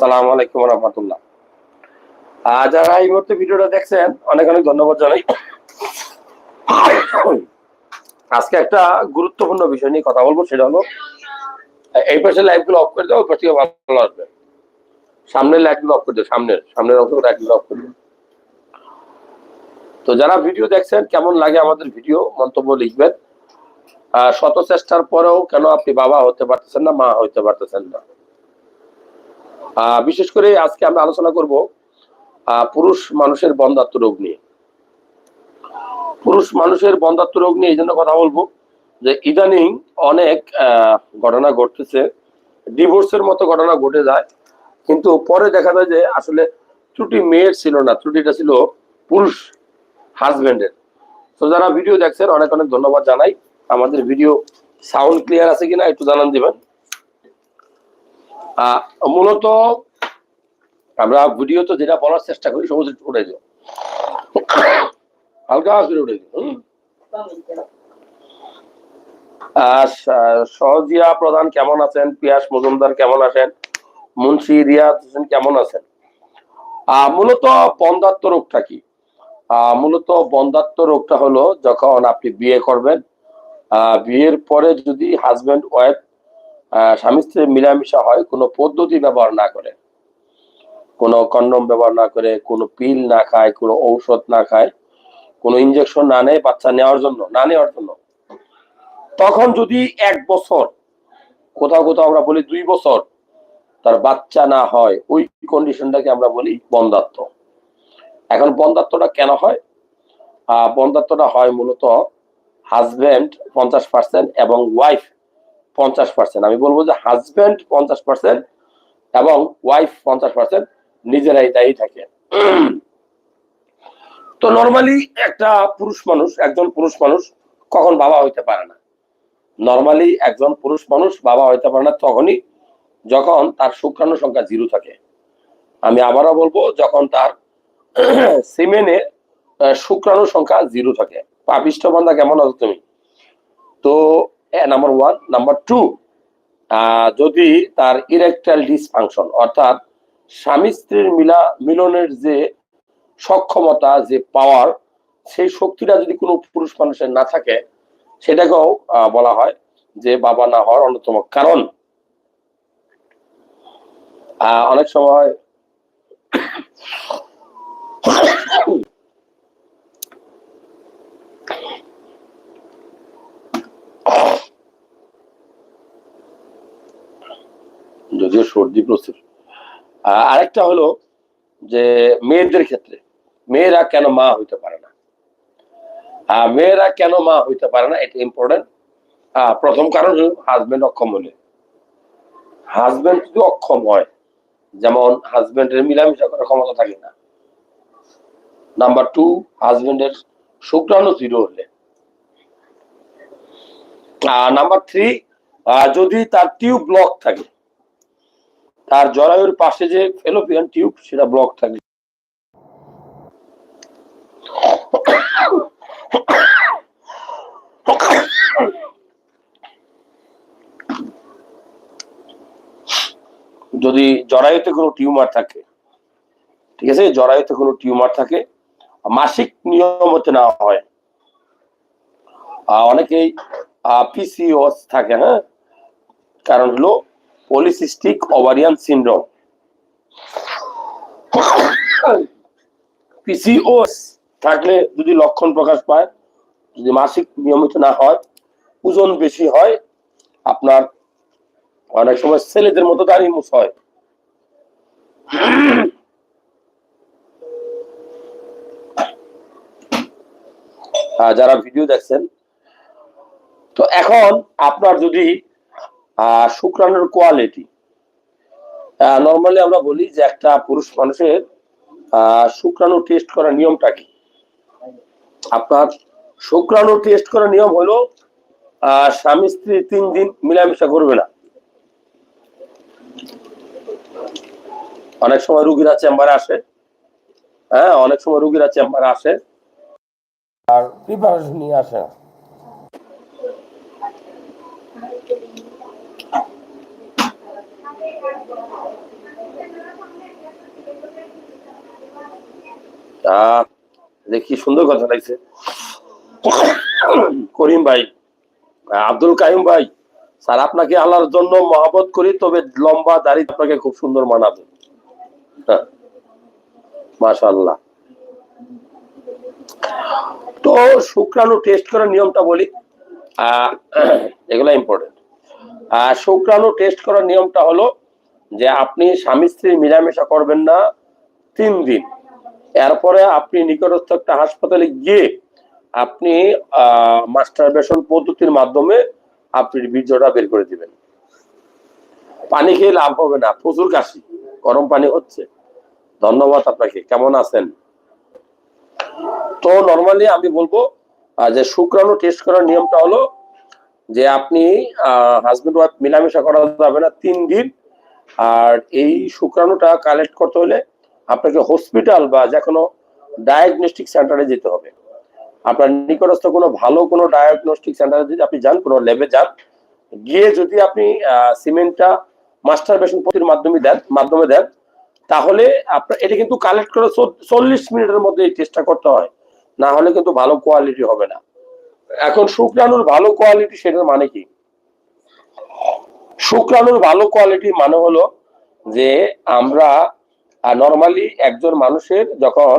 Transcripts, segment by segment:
সালাম আলাইকুম রহমতুল্লাহ। যারা এই মুহূর্তে ভিডিওটা দেখছেন অনেক অনেক ধন্যবাদ জানাই। আজকে একটা গুরুত্বপূর্ণ বিষয় নিয়ে কথা বলব সেটা হলো এই পাশে লাইভগুলো অফ করে দাও ওই থেকে ভালো আসবে। সামনের লাইটগুলো অফ করে দাও সামনের সামনের লাইটগুলো অফ করে দাও। তো যারা ভিডিও দেখছেন কেমন লাগে আমাদের ভিডিও মন্তব্য লিখবেন। শত চেষ্টার পরেও কেন আপনি বাবা হতে পারতেছেন না, মা হতে পারতেছেন না? বিশেষ করে আজকে আমরা আলোচনা করব পুরুষ মানুষের বন্ধাত্ম রোগ নিয়ে। পুরুষ মানুষের বন্ধাত্ম রোগ নিয়ে এই জন্য কথা বলব যে ইদানিং অনেক ঘটনা ঘটতেছে। ডিভোর্সের মতো ঘটনা ঘটে যায়, কিন্তু পরে দেখা যায় যে আসলে ত্রুটি মেয়ের ছিল না, ত্রুটিটা ছিল পুরুষ হাজবেন্ডের। তো যারা ভিডিও দেখছেন, অনেক অনেক ধন্যবাদ জানাই। আমাদের ভিডিও সাউন্ড ক্লিয়ার আছে কিনা একটু জানান দিবেন। মূলত আমরা ভিডিও তো যেটা বলার চেষ্টা করি সমস্ত উঠে দিও। হালকা করে উঠে স- সহজিয়া প্রধান কেমন আছেন? পিয়াস মজুমদার কেমন আছেন? মুন্সি রিয়াদ হোসেন কেমন আছেন? মূলত বন্ধাত্ম রোগটা কি? মূলত বন্ধাত্ম রোগটা হলো যখন আপনি বিয়ে করবেন বিয়ের পরে যদি হাজব্যান্ড ওয়াইফ স্বামী স্ত্রী মিলামিশা হয়, কোনো পদ্ধতি ব্যবহার না করে, কোনো কন্ডম ব্যবহার না করে, কোনো পিল না খায়, কোনো ঔষধ না খায়, কোনো ইঞ্জেকশন না নেয়, বাচ্চা নেওয়ার জন্য, না নেওয়ার জন্য, তখন যদি এক বছর, কোথাও কোথাও আমরা বলি দুই বছর, তার বাচ্চা না হয়, ওই কন্ডিশনটাকে আমরা বলি বন্ধাত্ম। এখন বন্ধাত্মটা কেন হয়? বন্ধাত্মটা হয় মূলত হাজবেন্ড পঞ্চাশ পার্সেন্ট এবং ওয়াইফ পঞ্চাশ পার্সেন্ট আমি বলব যে হাজবেন্ড পঞ্চাশ পার্সেন্ট এবং ওয়াইফ পঞ্চাশ পার্সেন্ট নিজেরাই দায়ী থাকে। তো নর্মালি একটা পুরুষ মানুষ, একজন পুরুষ মানুষ কখন বাবা হইতে পারে না? নর্মালি একজন পুরুষ মানুষ বাবা হইতে পারে না তখনই যখন তার শুক্রাণু সংখ্যা জিরো থাকে। আমি আবারও বলব, যখন তার সিমেনে শুক্রাণু সংখ্যা জিরো থাকে। পাপিষ্ট বান্ধা কেমন আছো তুমি? তো নাম্বার ওয়ান নাম্বার টু যদি তার ইরেকটাইল ডিসফাংশন অর্থাৎ স্বামী স্ত্রীর মিলা, মিলনের যে সক্ষমতা, যে পাওয়ার সেই শক্তিটা যদি কোনো পুরুষ মানুষের না থাকে, সেটাকেও বলা হয় যে বাবা না হওয়ার অন্যতম কারণ। অনেক সময় যদিও সর্দি প্রচুর। আরেকটা হলো যে মেয়েদের ক্ষেত্রে, মেয়েরা কেন মা হইতে পারে না? মেয়েরা কেন মা হইতে পারে না? এটা ইম্পর্টেন্ট প্রথম কারণ হলো হাজবেন্ড অক্ষম হলে। হাজবেন্ড যদি অক্ষম হয়, যেমন হাজবেন্ডের মিলামিশা করার ক্ষমতা থাকে না। নাম্বার টু হাজবেন্ডের শুক্রাণু জিরো হলে। নাম্বার থ্রি যদি তার টিউব ব্লক থাকে তার জরায়ুর পাশে যে ফেলোপিয়ান টিউব, সেটা ব্লক থাকে। যদি জরায়ুতে কোনো টিউমার থাকে, ঠিক আছে? জরায়ুতে কোনো টিউমার থাকে, মাসিক নিয়মিত না হয়। অনেকেই পিসিওস থাকে হ্যাঁ? কারণ হলো পলিসিস্টিক ওভারিয়ান সিনড্রোম পিসিওস থাকলে যদি লক্ষণ প্রকাশ পায়, যদি মাসিক নিয়মিত না হয়, ওজন বেশি হয়, আপনার অনেক সময় ছেলেদের মতো দাড়ি মুছ হয়। যারা ভিডিও দেখছেন, তো এখন আপনার যদি শুক্রাণুর কোয়ালিটি নর্মালি আমরা বলি যে একটা পুরুষ মানুষের শুক্রাণু টেস্ট করার নিয়মটা কি? আপনার শুক্রাণু টেস্ট করার নিয়ম হলো স্বামী স্ত্রী তিন দিন মিলামিশা করবে না। অনেক সময় রুগীরা চেম্বারে আসে। হ্যাঁ অনেক সময় রুগীরা চেম্বারে আসে। আর প্রিপারেশন নিয়ে আসে। না। দেখি সুন্দর কথা লাগছে। করিম ভাই, আব্দুল কাইম ভাই, স্যার, আপনাকে আল্লাহর জন্য মহাবত করি, তবে লম্বা দাড়ি আপনাকে খুব সুন্দর মানাবে। মাশাল্লাহ তো, শুক্রাণু টেস্ট করার নিয়মটা বলি। আহ, এগুলা ইম্পর্টেন্ট শুক্রাণু টেস্ট করার নিয়মটা হলো যে আপনি স্বামী স্ত্রী মিলামেশা করবেন না তিন দিন। এরপরে আপনি নিকটস্থ একটা হাসপাতালে গিয়ে আপনি মাস্টারবেশন পদ্ধতির মাধ্যমে আপনি বীর্যটা বের করে দিবেন। পানি খেয়ে লাভ হবে না, প্রচুর কাশি, গরম পানি হচ্ছে। ধন্যবাদ আপনাকে, কেমন আছেন? তো নর্মালি আমি বলব যে শুক্রাণু টেস্ট করার নিয়মটা হলো যে আপনি হাজবেন্ড ওয়াইফ মিলামেশা করা যাবে না তিন দিন। আর এই শুক্রাণুটা কালেক্ট করতে হলে আপনাকে হসপিটাল বা যে কোনো ডায়াগনস্টিক সেন্টারে যেতে হবে। আপনার নিকটস্থ কোনো ভালো কোনো ডায়াগনস্টিক সেন্টারে যদি আপনি যান, কোনো ল্যাবে যান, গিয়ে যদি আপনি সিমেন্টটা মাস্টার বেশন পদ্ধতির মাধ্যমে দেন মাধ্যমে দেন, তাহলে আপনার, এটা কিন্তু কালেক্ট করে চল্লিশ মিনিটের মধ্যে এই টেস্টটা করতে হয়। না হলে কিন্তু ভালো কোয়ালিটি হবে না। এখন শুক্রাণুর ভালো কোয়ালিটি সেটার মানে কি? শুক্রাণুর ভালো কোয়ালিটি মানে হলো যে আমরা নর্মালি একজন মানুষের যখন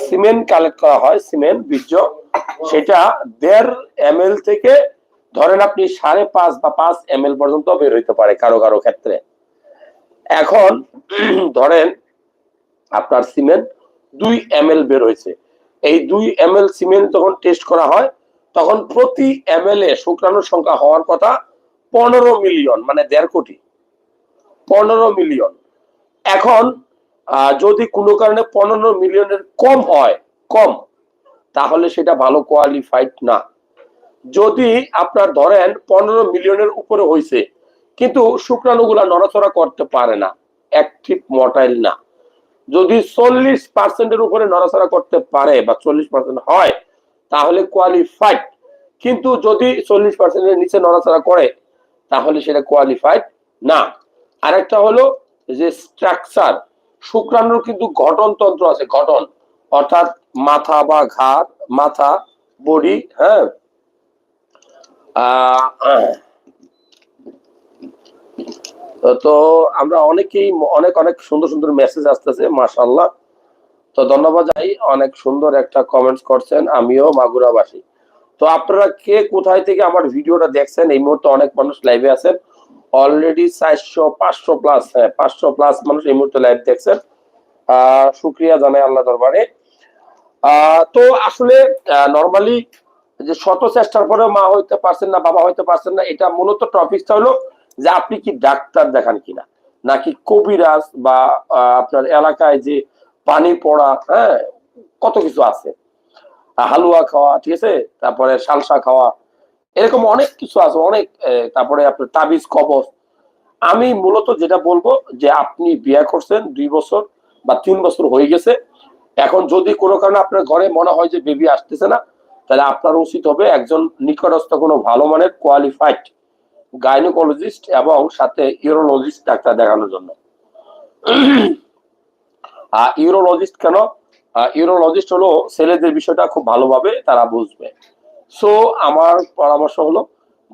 সিমেন্ট কালেক্ট করা হয়, সিমেন্ট, বীর্য, সেটা দেড় এম থেকে ধরেন আপনি সাড়ে পাঁচ বা পাঁচ এম পর্যন্ত বের হইতে পারে কারও কারও ক্ষেত্রে। এখন ধরেন আপনার সিমেন্ট দুই এম বের হয়েছে। এই দুই এম সিমেন্ট যখন টেস্ট করা হয়, তখন প্রতি এম এল এ শুক্রাণুর সংখ্যা হওয়ার কথা পনেরো মিলিয়ন মানে দেড় কোটি। পনেরো মিলিয়ন। এখন যদি কোনো কারণে পনেরো মিলিয়নের কম হয়, কম, তাহলে সেটা ভালো কোয়ালিফাইড না। যদি আপনার ধরেন পনেরো মিলিয়নের উপরে হয়েছে কিন্তু শুক্রাণুগুলা নড়াচড়া করতে পারে না অ্যাক্টিভ মটাইল না। যদি চল্লিশ পার্সেন্টের উপরে নড়াচড়া করতে পারে বা চল্লিশ পার্সেন্ট হয়, তাহলে কোয়ালিফাইড কিন্তু যদি চল্লিশ পার্সেন্টের নিচে নড়াচড়া করে তাহলে সেটা কোয়ালিফাইড না। আরেকটা হলো যে স্ট্রাকচার শুক্রাণুর কিন্তু গঠনতন্ত্র আছে, গঠন। অর্থাৎ মাথা বা ঘাড় মাথা বডি হ্যাঁ? তো আমরা অনেকেই, অনেক অনেক সুন্দর সুন্দর মেসেজ আসতেছে মাশাল্লাহ তো ধন্যবাদ যাই অনেক সুন্দর একটা কমেন্টস করছেন, আমিও মাগুরাবাসী। তো আপনারা কে কোথায় থেকে আমার ভিডিওটা দেখছেন, এই মুহূর্তে অনেক মানুষ লাইভে আছেন। অলরেডি চারশো, পাঁচশো প্লাস হ্যাঁ পাঁচশো প্লাস মানুষ এই মুহূর্তে লাইভ দেখছেন। আহ, শুক্রিয়া জানাই আল্লাহ দরবারে। তো আসলে নর্মালি যে শত চেষ্টার পরেও মা হইতে পারছেন না, বাবা হইতে পারছেন না, এটা মূলত টপিকটা হলো যে আপনি কি ডাক্তার দেখান কিনা? নাকি কবিরাজ বা আপনার এলাকায় যে পানি পড়া হ্যাঁ কত কিছু আছে? হালুয়া খাওয়া, ঠিক আছে? তারপরে সালসা খাওয়া, এরকম অনেক কিছু আছে, অনেক তারপরে আপনার তাবিজ কবচ আমি মূলত যেটা বলব যে আপনি বিয়ে করছেন দুই বছর বা তিন বছর হয়ে গেছে। এখন যদি কোনো কারণে আপনার ঘরে মনে হয় যে বেবি আসতেছে না, তাহলে আপনার উচিত হবে একজন নিকটস্থ কোনো ভালো মানের কোয়ালিফাইড গাইনোকোলজিস্ট এবং সাথে ইউরোলজিস্ট ডাক্তার দেখানোর জন্য। আর ইউরোলজিস্ট কেন? ইউরোলজিস্ট হলো ছেলেদের বিষয়টা খুব ভালোভাবে তারা বুঝবে। সো আমার পরামর্শ হলো,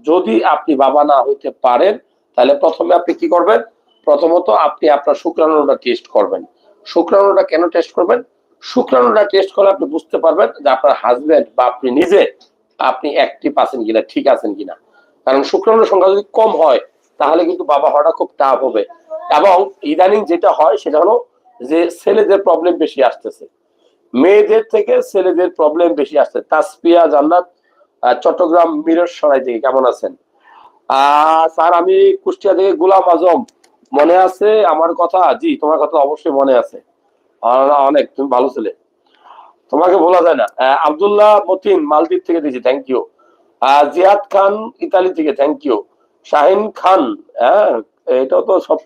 যদি আপনি বাবা না হইতে পারেন, তাহলে প্রথমে আপনি কি করবেন? প্রথমত আপনি আপনার শুক্রাণুটা টেস্ট করবেন। শুক্রাণুটা কেন টেস্ট করবেন? শুক্রাণুটা টেস্ট করলে আপনি বুঝতে পারবেন যে আপনার হাজবেন্ড বা আপনি নিজে, আপনি অ্যাক্টিভ আছেন কিনা, ঠিক আছেন কিনা। কারণ শুক্রাণুর সংখ্যা যদি কম হয়, তাহলে কিন্তু বাবা হওয়াটা খুব টাফ হবে। এবং ইদানিং যেটা হয়, সেটা হলো যে ছেলেদের প্রবলেম বেশি আসতেছে। মেয়েদের থেকে ছেলেদের প্রবলেম বেশি আসছে। তাসপিয়া জান্নাত চট্টগ্রাম মিরর সরাই থেকে কেমন আছেন? স্যার আমি কুষ্টিয়া থেকে গোলাম আজম। মনে আছে আমার কথা? জি তোমার কথা অবশ্যই মনে আছে। অনেক তুমি ভালো ছেলে। তোমাকে বলা যায় না। আব্দুল্লাহ মতিন মালদ্বীপ থেকে দিয়েছি thank you Ziad Khan Italy থেকে থ্যাংক ইউ শাহিন খান হ্যাঁ এটাও তো সব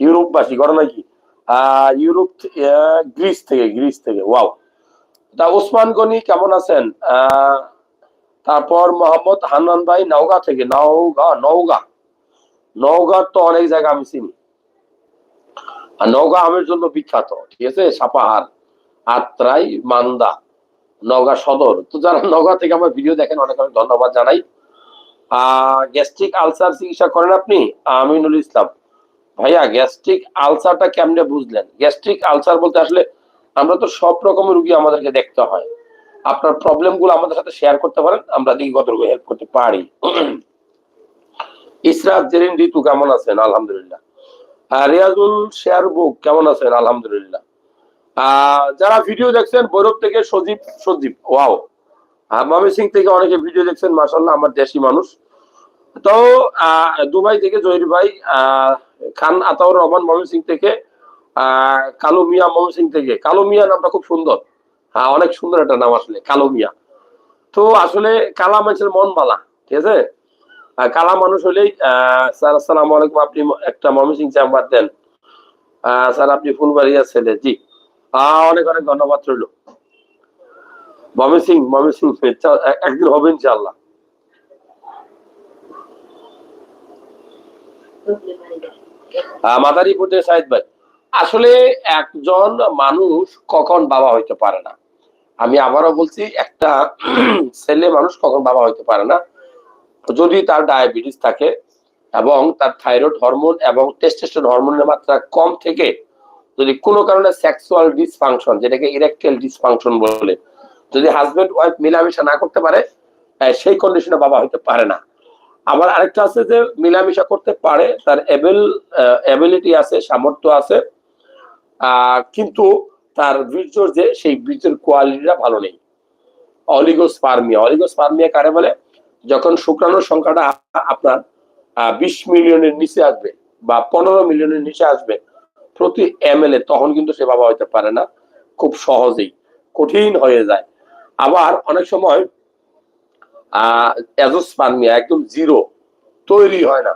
ইউরোপবাসী নাকি? আহ, ইউরোপ গ্রিস থেকে গ্রিস থেকে। ওয়াও তা ওসমান গনি কেমন আছেন? তারপর মোহাম্মদ হান্নান ভাই নওগাঁ থেকে, নওগাঁ নওগাঁ। নওগাঁর তো অনেক জায়গা আমি চিনি। আর নওগাঁ আমের জন্য বিখ্যাত, ঠিক আছে? সাপাহার, আত্রাই, মান্দা নগা সদর। তো যারা নগা থেকে আমার ভিডিও দেখেন, অনেক অনেক ধন্যবাদ জানাই। গ্যাস্ট্রিক আলসার চিকিৎসা করেন আপনি? আমিনুল ইসলাম। ভাইয়া গ্যাস্ট্রিক আলসারটা কেমনে বুঝলেন? গ্যাস্ট্রিক আলসার বলতে আসলে আমরা তো সব রকমের রুগী আমাদেরকে দেখতে হয়। আপনার প্রবলেমগুলো আমাদের সাথে শেয়ার করতে পারেন আমরা দিকে কতটুকু হেল্প করতে পারি। ইসরাত জেরিন ঋতু কেমন আছেন? আলহামদুলিল্লাহ। রিয়াজুল শেয়ার বুক কেমন আছেন? আলহামদুলিল্লাহ। যারা ভিডিও দেখছেন বৈরব থেকে সজীব সজীব ওয়াও মামি সিং থেকে অনেকে ভিডিও দেখছেন মাসাল্লাহ আমার দেশি মানুষ। তো দুবাই থেকে জহির ভাই আহ, খান আতাউর রহমান মমি সিং থেকে কালো মিয়া মমি সিং থেকে। কালো মিয়া নামটা খুব সুন্দর। হ্যাঁ অনেক সুন্দর একটা নাম আসলে, কালো মিয়া। তো আসলে কালা মানুষের মন বালা ঠিক আছে? কালা মানুষ হলেই স্যার, আসসালামু আলাইকুম, আপনি একটা মমি সিং চেম্বার দেন। স্যার, আপনি ফুলবাড়িয়া ছেলে, জি। অনেক অনেক ধন্যবাদ রইল। মমি সিং মমি সিং একদিন হবে ইনশাল্লাহ মাদারীপুরের সাহিদ ভাই, আসলে একজন মানুষ কখন বাবা হইতে পারে না? আমি আবারও বলছি, একটা ছেলে মানুষ কখন বাবা হইতে পারে না? যদি তার ডায়াবেটিস থাকে এবং তার থাইরয়েড হরমোন এবং টেস্টোস্টেরন হরমোনের মাত্রা কম থেকে যদি কোনো কারণে সেক্সুয়াল ডিসফাংশন, যেটাকে ইরেকটাইল ডিসফাংশন বলে, যদি হাজবেন্ড ওয়াইফ মিলামেশা না করতে পারে সেই কন্ডিশনে বাবা হইতে পারে না। আবার আরেকটা আছে যে মিলামেশা করতে পারে, তার এবেল এবিলিটি আছে, সামর্থ্য আছে কিন্তু তার বীর্যর যে, সেই বীর্যের কোয়ালিটিটা ভালো নেই। অলিগোস্পার্মিয়া অলিগোস্পার্মিয়া কারে বলে? যখন শুক্রাণুর সংখ্যাটা আপনার বিশ মিলিয়নের নিচে আসবে বা পনেরো মিলিয়নের নিচে আসবে প্রতি এম এল এ, তখন কিন্তু সে হইতে পারে না। খুব সহজেই, কঠিন হয়ে যায়। আবার অনেক সময় অ্যাজোস্পার্মিয়া একদম জিরো তৈরি হয় না।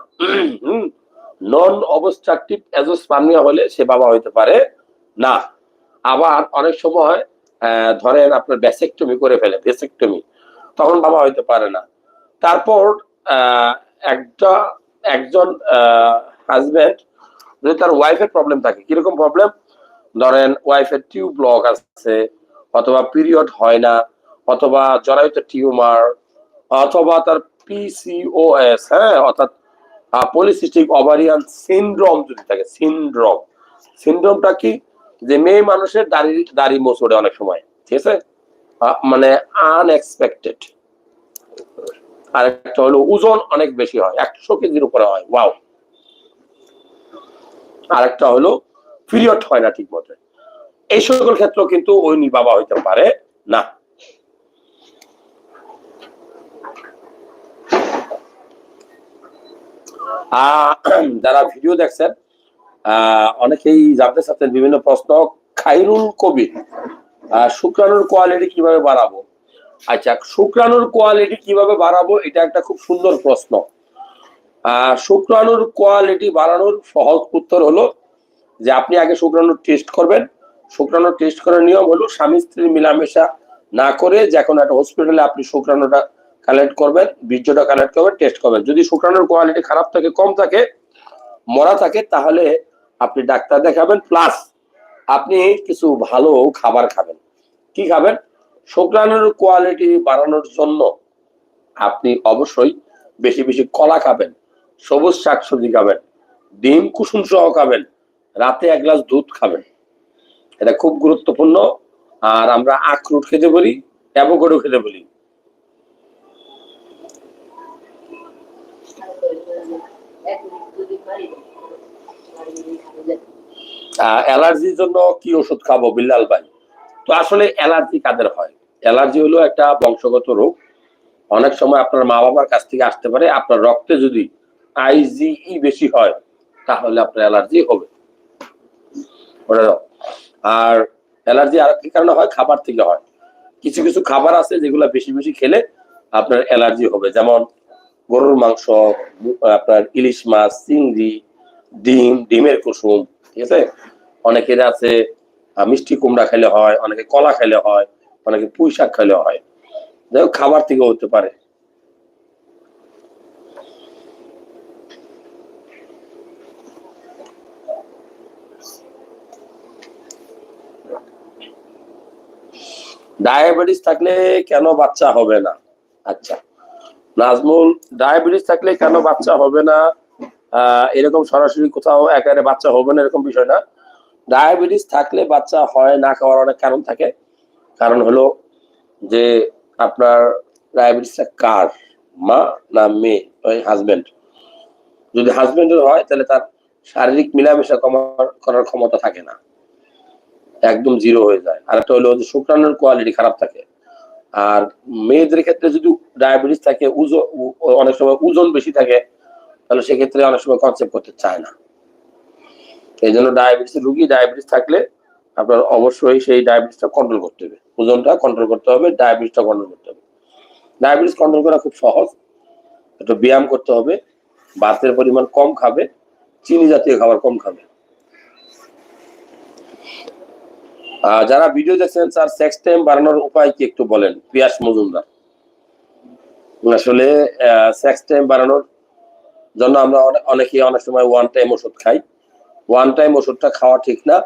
নন অবস্ট্রাকটিভ অ্যাজোস্পার্মিয়া হলে সে বাবা হইতে পারে না। আবার অনেক সময় ধরেন আপনার ব্যাসেকটমি করে ফেলে ভেসেকটমি তখন বাবা হইতে পারে না। তারপর একটা, একজন হাজবেন্ড যদি তার ওয়াইফের প্রবলেম থাকে, কীরকম প্রবলেম ধরেন ওয়াইফের টিউব ব্লক আছে, অথবা পিরিয়ড হয় না, অথবা জরায়ুতে টিউমার অথবা তার পিসিওএস হ্যাঁ অর্থাৎ পলিসিস্টিক ওভারিয়ান সিনড্রোম যদি থাকে সিনড্রোম সিনড্রোমটা কি? যে মেয়ে মানুষের দাড়ি দাড়ি মোচড়ে অনেক সময়, ঠিক আছে? মানে আনএক্সপেক্টেড আর একটা হলো ওজন অনেক বেশি হয়, একশো কেজির উপরে হয়, ওয়াও। আর একটা হলো পিরিয়ড হয় না ঠিক মতো এই সকল ক্ষেত্রেও কিন্তু ওই বাবা হইতে পারে না আহ, যারা ভিডিও দেখছেন অনেকেই জানতে চাচ্ছেন বিভিন্ন প্রশ্ন খাইরুল কবির শুক্রাণুর কোয়ালিটি কীভাবে বাড়াবো? আচ্ছা শুক্রাণুর কোয়ালিটি কীভাবে বাড়াবো? এটা একটা খুব সুন্দর প্রশ্ন। শুক্রাণুর কোয়ালিটি বাড়ানোর সহজ উত্তর হলো যে আপনি আগে শুক্রাণুর টেস্ট করবেন। শুক্রাণুর টেস্ট করার নিয়ম হলো স্বামী স্ত্রীর মিলামেশা না করে যে কোনো একটা হসপিটালে আপনি শুক্রাণুটা কালেক্ট করবেন, বীর্যটা কালেক্ট করবেন টেস্ট করবেন। যদি শুক্রাণুর কোয়ালিটি খারাপ থাকে, কম থাকে, মরা থাকে, তাহলে আপনি ডাক্তার দেখাবেন প্লাস আপনি কিছু ভালো খাবার খাবেন। কি খাবেন? শুক্রাণুর কোয়ালিটি বাড়ানোর জন্য আপনি অবশ্যই বেশি বেশি কলা খাবেন, সবুজ শাকসবজি খাবেন, ডিম কুসুম সহ খাবেন, রাতে এক গ্লাস দুধ খাবেন। এটা খুব গুরুত্বপূর্ণ। আর আমরা আখরুট খেতে বলি, অ্যাভোকাডো খেতে বলি। অ্যালার্জির জন্য কি ওষুধ খাব, বিল্লাল ভাই? তো আসলে অ্যালার্জি কাদের হয়? অ্যালার্জি হলো একটা বংশগত রোগ। অনেক সময় আপনার মা বাবার কাছ থেকে আসতে পারে, আপনার রক্তে যদি আইজিই বেশি হয়, তাহলে আপনার অ্যালার্জি হবে। আর অ্যালার্জি আর কি কারণে হয়? খাবার থেকে হয়। কিছু কিছু খাবার আছে যেগুলো বেশি বেশি খেলে আপনার অ্যালার্জি হবে। যেমন গরুর মাংস আপনার ইলিশ মাছ, চিংড়ি, ডিম, ডিমের কুসুম, ঠিক আছে? অনেকের আছে মিষ্টি কুমড়া খেলে হয়, অনেকে কলা খেলে হয়, অনেকে পুঁই শাক খেলে হয়। যাই খাবার থেকে হতে পারে। ডায়াবেটিস থাকলে কেন বাচ্চা হবে না? আচ্ছা। নাজমুল, ডায়াবেটিস থাকলে কেন বাচ্চা হবে না? এরকম সরাসরি কোথাও একেবারে বাচ্চা হবে না, এরকম বিষয় না। ডায়াবেটিস থাকলে বাচ্চা হয় না খাওয়ার অনেক কারণ থাকে। কারণ হলো যে আপনার ডায়াবেটিসটা কার? মা না মেয়ে? ওই হাজবেন্ড যদি হাজবেন্ডের হয়, তাহলে তার শারীরিক মিলামেশা কমার, করার ক্ষমতা থাকে না। একদম জিরো হয়ে যায়। আর একটা হলো যে শুক্রাণুর কোয়ালিটি খারাপ থাকে। আর মেয়েদের ক্ষেত্রে যদি ডায়াবেটিস থাকে উ- অনেক সময় ওজন বেশি থাকে, তাহলে সেক্ষেত্রে অনেক সময় কনসেপ্ট করতে চায় না। এই জন্য ডায়াবেটিস রুগী ডায়াবেটিস থাকলে আপনার অবশ্যই সেই ডায়াবেটিসটা কন্ট্রোল করতে হবে। ওজনটা কন্ট্রোল করতে হবে ডায়াবেটিসটা কন্ট্রোল করতে হবে। ডায়াবেটিস কন্ট্রোল করা খুব সহজ। একটু ব্যায়াম করতে হবে, ভাতের পরিমাণ কম খাবে, চিনি জাতীয় খাবার কম খাবে আহ, যারা ভিডিও দেখছেন, স্যার সেক্স টাইম বাড়ানোর উপায় কি একটু বলেন? পিয়াস মজুমদার। আসলে সেক্স টাইম বাড়ানোর জন্য আমরা অনে- অনেকেই অনেক সময় ওয়ান টাইম ওষুধ খাই। ওয়ান টাইম ওষুধটা খাওয়া ঠিক না।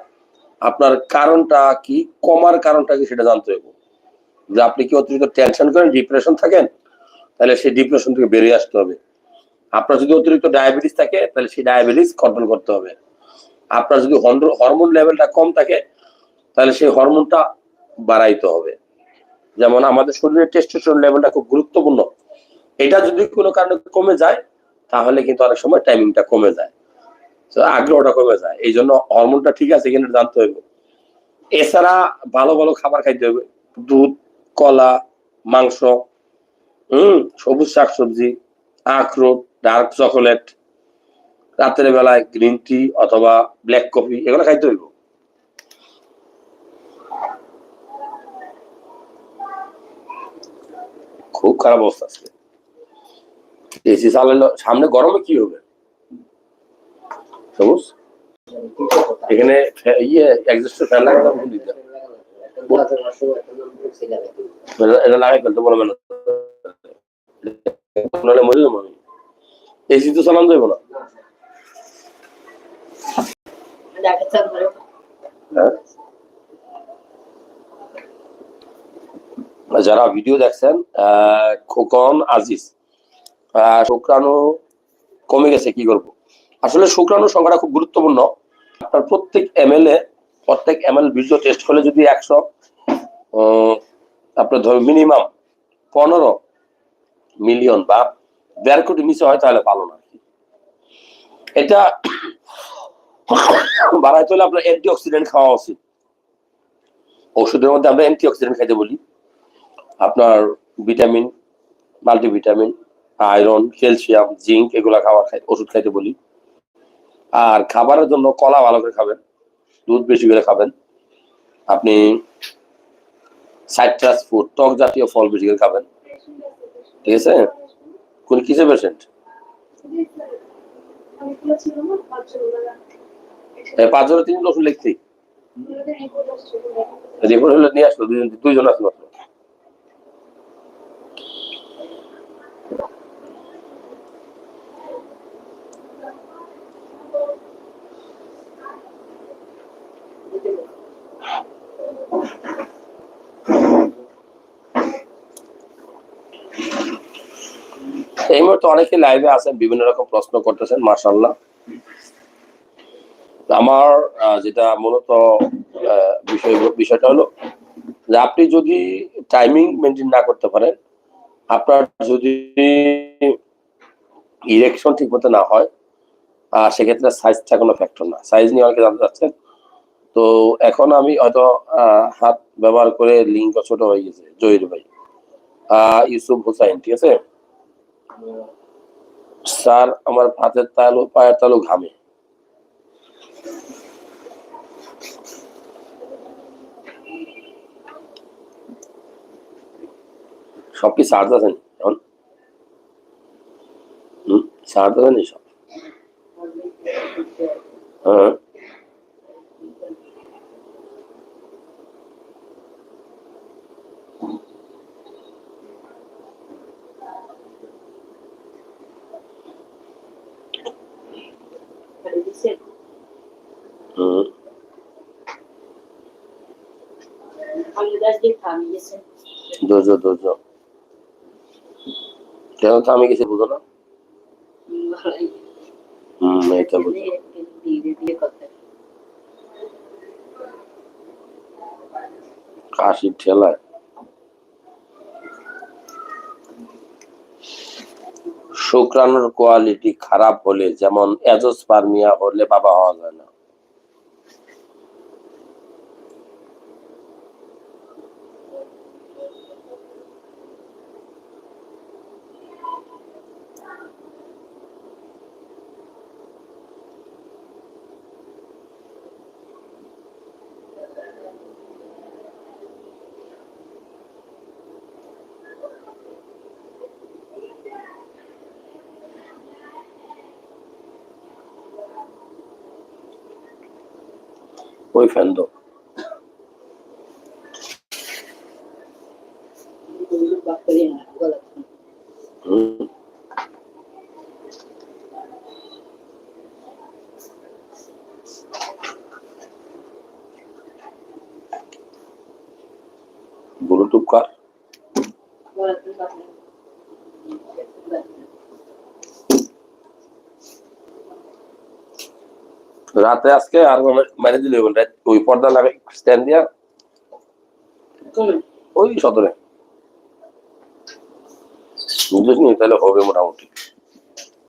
আপনার কারণটা কি, কমার কারণটা কি সেটা জানতে হবে যে আপনি কি অতিরিক্ত টেনশন করেন ডিপ্রেশন থাকেন? তাহলে সেই ডিপ্রেশন থেকে বেরিয়ে আসতে হবে। আপনার যদি অতিরিক্ত ডায়াবেটিস থাকে, তাহলে সেই ডায়াবেটিস কন্ট্রোল করতে হবে। আপনার যদি হরমোন লেভেলটা কম থাকে তাহলে সেই হরমোনটা বাড়াইতে হবে। যেমন আমাদের শরীরের টেস্টোস্টেরন লেভেলটা খুব গুরুত্বপূর্ণ। এটা যদি কোনো কারণে কমে যায়, তাহলে কিন্তু অনেক সময় টাইমিংটা কমে যায়। আগ্রহটা কমে যায়। এই জন্য হরমোনটা ঠিক আছে কিনা জানতে হবে এছাড়া ভালো ভালো খাবার খাইতে হবে দুধ, কলা, মাংস, হম, সবুজ শাকসবজি, আখরোট ডার্ক চকোলেট রাতের বেলায় গ্রিন টি অথবা ব্ল্যাক কফি এগুলো খাইতে হইব। খুব খারাপ অবস্থা আজকে। এসি চালালে সামনে গরমে কি হবে? সবুজ? এখানে ইয়ে ফ্যান লাগাতে লাগাই ফেলতে বলবে না। নাহলে মরে যাব আমি। এসি তো চালান যাব না। হ্যাঁ? যারা ভিডিও দেখছেন খোকন, আজিজ শুক্রাণু কমে গেছে, কি করব? আসলে শুক্রাণু সংখ্যাটা খুব গুরুত্বপূর্ণ। আপনার প্রত্যেক এম এল এ প্রত্যেক এম এল বীর্য টেস্ট হলে যদি একশো আপনার ধর মিনিমাম পনেরো মিলিয়ন বা দেড় কোটি নিচে হয়, তাহলে ভালো না এটা বাড়াইতে হলে আপনার অ্যান্টি অক্সিডেন্ট খাওয়া উচিত। ওষুধের মধ্যে আমরা অ্যান্টি অক্সিডেন্ট খাইতে বলি। আপনার vitamin multivitamin iron calcium zinc এগুলা খাওয়া খাই ওষুধ খাইতে বলি। আর খাবারের জন্য কলা ভালো করে খাবেন দুধ বেশি করে খাবেন। আপনি সাইট্রাস ফুড টক জাতীয় ফল বেশি করে খাবেন। ঠিক আছে? কোন কিসে পেশেন্ট পাঁচজনের তিন ওষুধ লিখছি। রিপোর্ট হলে নিয়ে আসলো দুজন দুইজন আসলো মাত্র। এই মুহূর্তে অনেকে লাইভে আছেন, বিভিন্ন রকম প্রশ্ন করতেছেন মার্শাল্লাহ আমার যেটা মূলত বিষয়, বিষয়টা হলো যে আপনি যদি টাইমিং মেনটেন না করতে পারেন, আপনার যদি ইরেকশন ঠিক মতো না হয় আর সেক্ষেত্রে সাইজটা কোনো ফ্যাক্টর না। সাইজ নিয়ে অনেকে জানতে চাচ্ছেন। তো এখন আমি হয়তো হাত ব্যবহার করে লিঙ্ক ছোট হয়ে গেছে, জহির ভাই। ইউসুফ হুসাইন, ঠিক আছে? স্যার, আমার হাতের তালু, পায়ের তালু ঘামে। সব কি চার্জ আছে নি এখন? হম চার্জ আছে নি সব? হ্যাঁ। ধৈর্য ধৈর্য কেন তো আমি কিছু বুঝো না? হম এটা বুঝো। কাশির ঠেলায়। শুক্রাণুর কোয়ালিটি খারাপ হলে, যেমন এজোস্পার্মিয়া হলে বাবা হওয়া যায় না। ফ্যান দো বাপ করে না গলা হুম। ব্লুটুথ কার গলা তো বাপ রাতে আজকে আর মেরে দিলে ওই পর্দা লাগে স্ট্যান্ড দিয়া ওই সদরে বুঝলিস নি? তাহলে হবে মোটামুটি।